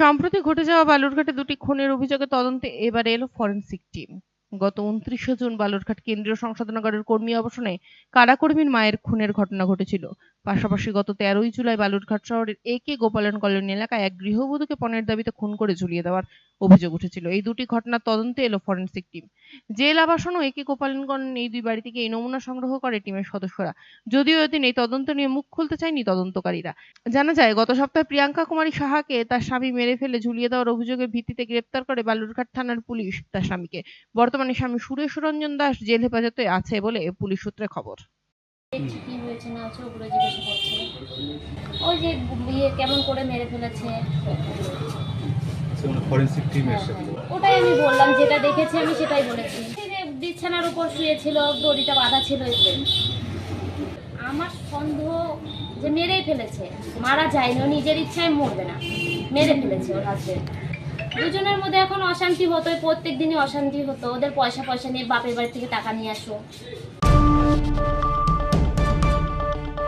সম্প্রতি ঘটে যাওয়া বালুরঘাটে দুটি খুনের অভিযোগে তদন্তে এবারে এলো ফরেনসিক টিম। গত উনত্রিশে জুন বালুরঘাট কেন্দ্রীয় সংশোধনাগারের কর্মী অবসনে কারাকর্মীর মায়ের খুনের ঘটনা ঘটেছিল। পাশাপাশি গত তেরোই জুলাই বালুরঘাট শহরের এ কে গোপালন কলোনি এলাকায় এক গৃহবধূকে পণের দাবিতে খুন করে ঝুলিয়ে দেওয়ার অভিযোগ উঠেছিল। এই দুটি ঘটনার তদন্তে এলো ফরেনসিক টিম জেল আবাসন ও এ কে এই দুই বাড়ি থেকে এই নমুনা সংগ্রহ করে টিমের সদস্যরা। যদিও এদিন এই তদন্ত নিয়ে মুখ খুলতে চায়নি তদন্তকারীরা। জানা যায়, গত সপ্তাহে প্রিয়াঙ্কা কুমারী সাহাকে তার স্বামী মেরে ফেলে ঝুলিয়ে দেওয়ার অভিযোগের ভিত্তিতে গ্রেপ্তার করে বালুরঘাট থানার পুলিশ তার স্বামীকে। বর্তমানে স্বামী সুরেশ রঞ্জন দাস জেল হেফাজতে আছে বলে পুলিশ সূত্রে খবর। কি হয়েছে ওই যে ইয়ে কেমন করে মেরে ফেলেছে। ফরেন্সিক টিম এসে। ওটাই আমি বললাম, যেটা দেখেছি আমি সেটাই বলেছি। বিছানার উপর শুয়েছিল, দড়িটা বাঁধা ছিল আমার সন্দেহ যে মেরেই ফেলেছে। মারা যায়নি, ও নিজের ইচ্ছায় মরবে না। মেরে ফেলেছে ওর হাজবেন্ড দুজনের মধ্যে এখন অশান্তি হতো প্রত্যেক দিনই অশান্তি হতো। ওদের পয়সা পয়সা নিয়ে বাপের বাড়ি থেকে টাকা নিয়ে আসো।